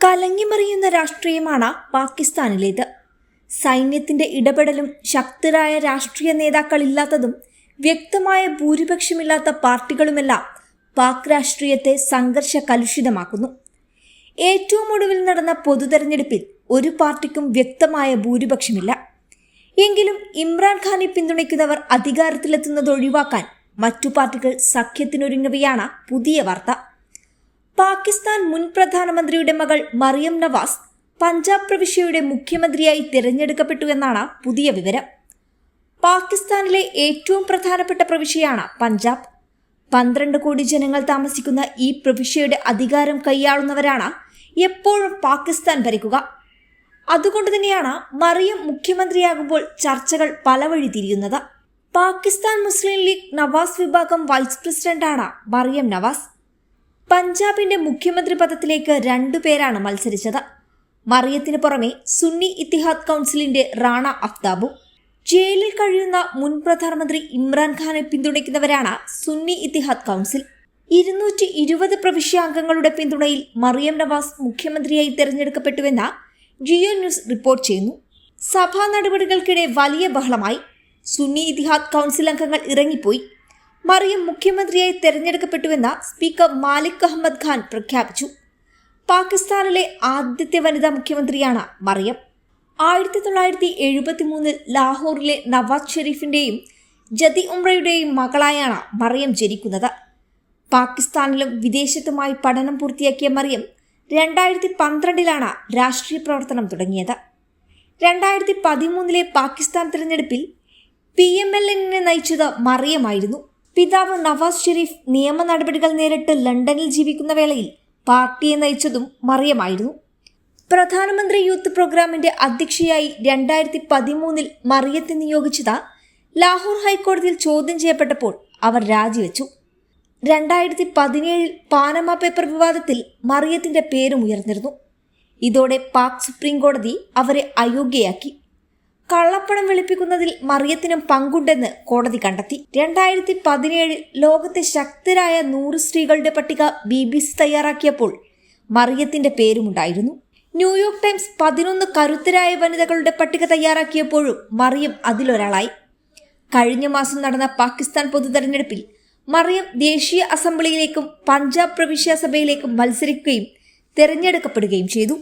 കലങ്ങിമറിയുന്ന രാഷ്ട്രീയമാണ് പാകിസ്ഥാനിലേത്. സൈന്യത്തിന്റെ ഇടപെടലും ശക്തരായ രാഷ്ട്രീയ നേതാക്കളില്ലാത്തതും വ്യക്തമായ ഭൂരിപക്ഷമില്ലാത്ത പാർട്ടികളുമെല്ലാം പാക് രാഷ്ട്രീയത്തെ സംഘർഷ കലുഷിതമാക്കുന്നു ഏറ്റവും ഒടുവിൽ നടന്ന പൊതുതെരഞ്ഞെടുപ്പിൽ ഒരു പാർട്ടിക്കും വ്യക്തമായ ഭൂരിപക്ഷമില്ല. എങ്കിലും ഇമ്രാൻഖാനെ പിന്തുണയ്ക്കുന്നവർ അധികാരത്തിലെത്തുന്നത് ഒഴിവാക്കാൻ മറ്റു പാർട്ടികൾ സഖ്യത്തിനൊരുങ്ങവെയാണ് പുതിയ വാർത്ത. പാകിസ്ഥാൻ മുൻ പ്രധാനമന്ത്രിയുടെ മകൾ മറിയം നവാസ് പഞ്ചാബ് പ്രവിശ്യയുടെ മുഖ്യമന്ത്രിയായി തിരഞ്ഞെടുക്കപ്പെട്ടു എന്നാണ് പുതിയ വിവരം. പാകിസ്ഥാനിലെ ഏറ്റവും പ്രധാനപ്പെട്ട പ്രവിശ്യയാണ് പഞ്ചാബ്. പന്ത്രണ്ട് കോടി ജനങ്ങൾ താമസിക്കുന്ന ഈ പ്രവിശ്യയുടെ അധികാരം കൈയാളുന്നവരാണ് എപ്പോഴും പാകിസ്ഥാൻ ഭരിക്കുക. അതുകൊണ്ട് തന്നെയാണ് മറിയം മുഖ്യമന്ത്രിയാകുമ്പോൾ ചർച്ചകൾ പല വഴി തിരിയുന്നത്. പാകിസ്ഥാൻ മുസ്ലിം ലീഗ് നവാസ് വിഭാഗം വൈസ് പ്രസിഡന്റാണ് മറിയം നവാസ്. പഞ്ചാബിന്റെ മുഖ്യമന്ത്രി പദത്തിലേക്ക് രണ്ടുപേരാണ് മത്സരിച്ചത്. മറിയത്തിന് പുറമെ സുന്നി ഇത്തിഹാദ് കൗൺസിലിന്റെ റാണ അഫ്താബും. ജയിലിൽ കഴിയുന്ന മുൻ പ്രധാനമന്ത്രി ഇമ്രാൻഖാനെ പിന്തുണയ്ക്കുന്നവരാണ് സുന്നി ഇത്തിഹാദ് കൗൺസിൽ. ഇരുന്നൂറ്റി ഇരുപത് പ്രവിശ്യ അംഗങ്ങളുടെ പിന്തുണയിൽ മറിയം നവാസ് മുഖ്യമന്ത്രിയായി തെരഞ്ഞെടുക്കപ്പെട്ടുവെന്ന ജിയോ ന്യൂസ് റിപ്പോർട്ട് ചെയ്യുന്നു. സഭാ നടപടികൾക്കിടെ വലിയ ബഹളമായി. സുന്നി ഇത്തിഹാദ് കൗൺസിൽ അംഗങ്ങൾ ഇറങ്ങിപ്പോയി. മറിയം മുഖ്യമന്ത്രിയായി തെരഞ്ഞെടുക്കപ്പെട്ടുവെന്ന് സ്പീക്കർ മാലിക് അഹമ്മദ് ഖാൻ പ്രഖ്യാപിച്ചു. പാകിസ്ഥാനിലെ ആദ്യത്തെ വനിതാ മുഖ്യമന്ത്രിയാണ് മറിയം. ആയിരത്തി തൊള്ളായിരത്തി എഴുപത്തി മൂന്നിൽ ലാഹോറിലെ നവാസ് ഷെരീഫിന്റെയും ജതി ഉംറയുടെയും മകളായാണ് മറിയം ജനിക്കുന്നത്. പാകിസ്ഥാനിലും വിദേശത്തുമായി പഠനം പൂർത്തിയാക്കിയ മറിയം രണ്ടായിരത്തി പന്ത്രണ്ടിലാണ് രാഷ്ട്രീയ പ്രവർത്തനം തുടങ്ങിയത്. രണ്ടായിരത്തി പതിമൂന്നിലെ പാകിസ്ഥാൻ തിരഞ്ഞെടുപ്പിൽ പി എം എൽ എന്നിനെ നയിച്ചത് മറിയമായിരുന്നു. പിതാവ് നവാസ് ഷെരീഫ് നിയമ നടപടികൾ നേരിട്ട് ലണ്ടനിൽ ജീവിക്കുന്ന വേളയിൽ പാർട്ടിയെ നയിച്ചതും മറിയമായിരുന്നു. പ്രധാനമന്ത്രി യൂത്ത് പ്രോഗ്രാമിന്റെ അധ്യക്ഷയായി രണ്ടായിരത്തി പതിമൂന്നിൽ മറിയത്തെ നിയോഗിച്ചത് ലാഹോർ ഹൈക്കോടതിയിൽ ചോദ്യം ചെയ്യപ്പെട്ടപ്പോൾ അവർ രാജിവെച്ചു. രണ്ടായിരത്തി പതിനേഴിൽ പാനമ പേപ്പർ വിവാദത്തിൽ മറിയത്തിന്റെ പേരും ഉയർന്നിരുന്നു. ഇതോടെ പാക് സുപ്രീം കോടതി അവരെ അയോഗ്യയാക്കി. കള്ളപ്പണം വെളുപ്പിക്കുന്നതിൽ മറിയത്തിനും പങ്കുണ്ടെന്ന് കോടതി കണ്ടെത്തി. രണ്ടായിരത്തി പതിനേഴിൽ ലോകത്തെ ശക്തരായ നൂറ് സ്ത്രീകളുടെ പട്ടിക ബി ബി സി തയ്യാറാക്കിയപ്പോൾ മറിയത്തിന്റെ പേരുമുണ്ടായിരുന്നു. ന്യൂയോർക്ക് ടൈംസ് പതിനൊന്ന് കരുത്തരായ വനിതകളുടെ പട്ടിക തയ്യാറാക്കിയപ്പോഴും മറിയം അതിലൊരാളായി. കഴിഞ്ഞ മാസം നടന്ന പാകിസ്ഥാൻ പൊതു തെരഞ്ഞെടുപ്പിൽ മറിയം ദേശീയ അസംബ്ലിയിലേക്കും പഞ്ചാബ് പ്രവിശ്യ സഭയിലേക്കും മത്സരിക്കുകയും തെരഞ്ഞെടുക്കപ്പെടുകയും ചെയ്തു.